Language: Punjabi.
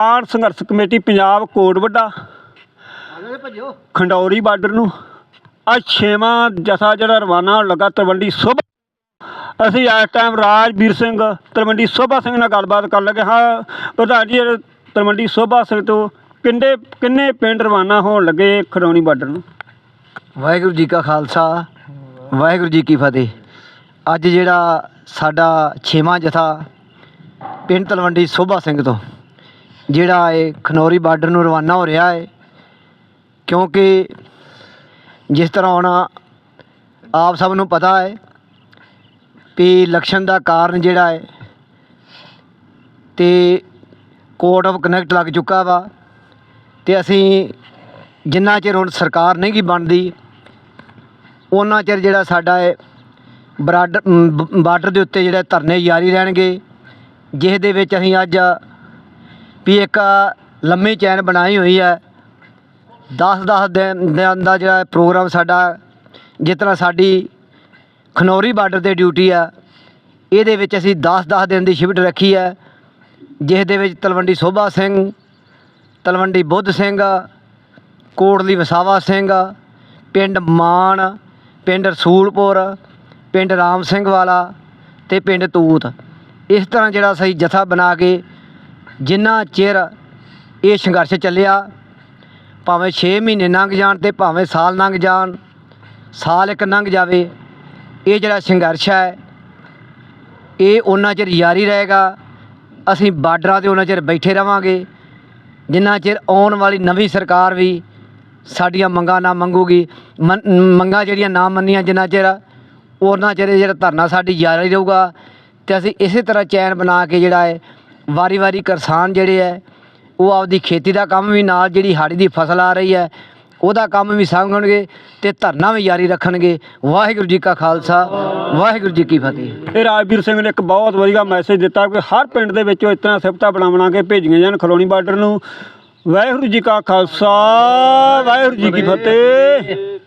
ਕਿਸਾਨ ਸੰਘਰਸ਼ ਕਮੇਟੀ ਪੰਜਾਬ ਕੋਟ ਵੱਡਾ। ਖੰਡੌਰੀ ਬਾਰਡਰ ਨੂੰ। ਅੱਜ ਛੇਵਾਂ ਜਥਾ ਜਿਹੜਾ ਰਵਾਨਾ ਹੋਣ ਲੱਗਾ, ਤਲਵੰਡੀ ਸੋਭਾ ਅਸੀਂ ਇਸ ਟਾਈਮ ਰਾਜਵੀਰ ਸਿੰਘ, ਤਲਵੰਡੀ ਸੋਭਾ ਸਿੰਘ ਨਾਲ ਗੱਲਬਾਤ ਕਰਨ ਲੱਗੇ ਹਾਂ। ਪ੍ਰਧਾਨ ਜੀ, ਇਹ ਤਲਵੰਡੀ ਸੋਭਾ ਸਿੰਘ ਤੋਂ ਕਿੰਨੇ ਕਿੰਨੇ ਪਿੰਡ ਰਵਾਨਾ ਹੋਣ ਲੱਗੇ ਖਡੌਣੀ ਬਾਰਡਰ ਨੂੰ? ਵਾਹਿਗੁਰੂ ਜੀ ਕਾ ਖਾਲਸਾ, ਵਾਹਿਗੁਰੂ ਜੀ ਕੀ ਫਤਿਹ। ਅੱਜ ਜਿਹੜਾ ਸਾਡਾ ਛੇਵਾਂ ਜਥਾ ਪਿੰਡ ਤਲਵੰਡੀ ਸੋਭਾ ਸਿੰਘ ਤੋਂ ਜਿਹੜਾ ਇਹ ਖਨੌਰੀ ਬਾਰਡਰ ਨੂੰ ਰਵਾਨਾ ਹੋ ਰਿਹਾ ਹੈ, ਕਿਉਂਕਿ ਜਿਸ ਤਰ੍ਹਾਂ ਹੁਣ ਆਪ ਸਭ ਨੂੰ ਪਤਾ ਹੈ ਵੀ ਇਲੈਕਸ਼ਨ ਦਾ ਕਾਰਨ ਜਿਹੜਾ ਹੈ ਤੇ ਕੋਡ ਆਫ ਕਨੈਕਟ ਲੱਗ ਚੁੱਕਾ ਵਾ ਤੇ ਅਸੀਂ ਜਿੰਨਾ ਚਿਰ ਹੁਣ ਸਰਕਾਰ ਨਹੀਂ ਗੀ ਬਣਦੀ ਉਹਨਾਂ ਚਿਰ ਜਿਹੜਾ ਸਾਡਾ ਹੈ ਬਰਾਡਰ ਬਾਰਡਰ ਦੇ ਉੱਤੇ ਜਿਹੜਾ ਧਰਨੇ ਜਾਰੀ ਰਹਿਣਗੇ, ਜਿਸ ਦੇ ਵਿੱਚ ਅਸੀਂ ਅੱਜ ਵੀ ਇੱਕ ਲੰਮੀ ਚੈਨ ਬਣਾਈ ਹੋਈ ਹੈ। 10-10 ਦਿਨ ਦਿਨ ਦਾ ਜਿਹੜਾ ਪ੍ਰੋਗਰਾਮ ਸਾਡਾ, ਜਿਸ ਤਰ੍ਹਾਂ ਸਾਡੀ ਖਨੌਰੀ ਬਾਰਡਰ ਤੇ ਡਿਊਟੀ ਆ, ਇਹਦੇ ਵਿੱਚ ਅਸੀਂ 10-10 ਦਿਨ ਦੀ ਸ਼ਿਫਟ ਰੱਖੀ ਹੈ। ਜਿਸ ਦੇ ਵਿੱਚ ਤਲਵੰਡੀ ਸੋਭਾ ਸਿੰਘ, ਤਲਵੰਡੀ ਬੁੱਧ ਸਿੰਘ, ਕੋਟਲੀ ਵਸਾਵਾ ਸਿੰਘ, ਪਿੰਡ ਮਾਨ, ਪਿੰਡ ਰਸੂਲਪੁਰ, ਪਿੰਡ ਰਾਮ ਸਿੰਘ ਵਾਲਾ ਤੇ ਪਿੰਡ ਤੂਤ। ਇਸ ਤਰ੍ਹਾਂ ਜਿਹੜਾ ਸਹੀ ਜਥਾ ਬਣਾ ਕੇ ਜਿੰਨਾ ਚਿਰ ਇਹ ਸੰਘਰਸ਼ ਚੱਲਿਆ, ਭਾਵੇਂ 6 ਮਹੀਨੇ ਲੰਘ ਜਾਣ ਤੇ ਭਾਵੇਂ ਸਾਲ ਲੰਘ ਜਾਣ, ਸਾਲ ਇੱਕ ਲੰਘ ਜਾਵੇ, ਇਹ ਜਿਹੜਾ ਸੰਘਰਸ਼ ਹੈ, ਇਹ ਉਹਨਾਂ ਚਿਰ ਜਾਰੀ ਰਹੇਗਾ। ਅਸੀਂ ਬਾਰਡਰਾਂ ਤੇ ਉਹਨਾਂ ਚਿਰ ਬੈਠੇ ਰਵਾਂਗੇ। ਜਿੰਨਾ ਚਿਰ ਆਉਣ ਵਾਲੀ ਨਵੀਂ ਸਰਕਾਰ ਵੀ ਸਾਡੀਆਂ ਮੰਗਾਂ ਨਾ ਮੰਗੂਗੀ ਮੰਗਾਂ ਜਿਹੜੀਆਂ ਨਾ ਮੰਨੀਆਂ ਜਿੰਨਾ ਚਿਰ, ਉਹਨਾਂ ਚਿਰ ਇਹ ਜਿਹੜਾ ਧਰਨਾ ਸਾਡੀ ਜਾਰੀ ਰਹੂਗਾ। ਤੇ ਅਸੀਂ ਇਸੇ ਤਰ੍ਹਾਂ ਚੈਨ ਬਣਾ ਕੇ ਜਿਹੜਾ ਹੈ ਵਾਰੀ-ਵਾਰੀ ਕਿਸਾਨ ਜਿਹੜੇ ਹੈ ਉਹ ਆਪਦੀ ਖੇਤੀ ਦਾ ਕੰਮ ਵੀ ਨਾਲ ਜਿਹੜੀ ਹਾੜੀ ਦੀ ਫਸਲ ਆ ਰਹੀ ਹੈ ਉਹਦਾ ਕੰਮ ਵੀ ਸਾਂਭਣਗੇ ਤੇ ਧਰਨਾ ਵੀ ਜਾਰੀ ਰੱਖਣਗੇ। ਵਾਹਿਗੁਰੂ ਜੀ ਕਾ ਖਾਲਸਾ, ਵਾਹਿਗੁਰੂ ਜੀ ਕੀ ਫਤਿਹ। ਇਹ ਰਾਜਵੀਰ ਸਿੰਘ ਨੇ ਇੱਕ ਬਹੁਤ ਵਧੀਆ ਮੈਸੇਜ ਦਿੱਤਾ ਕਿ ਹਰ ਪਿੰਡ ਦੇ ਵਿੱਚੋਂ ਇਸ ਤਰ੍ਹਾਂ ਸਿਫਤਾਂ ਬਣਾ ਬਣਾ ਕੇ ਭੇਜੀਆਂ ਜਾਣ ਖਲੋਣੀ ਬਾਰਡਰ ਨੂੰ। ਵਾਹਿਗੁਰੂ ਜੀ ਕਾ ਖਾਲਸਾ, ਵਾਹਿਗੁਰੂ ਜੀ ਕੀ ਫਤਿਹ।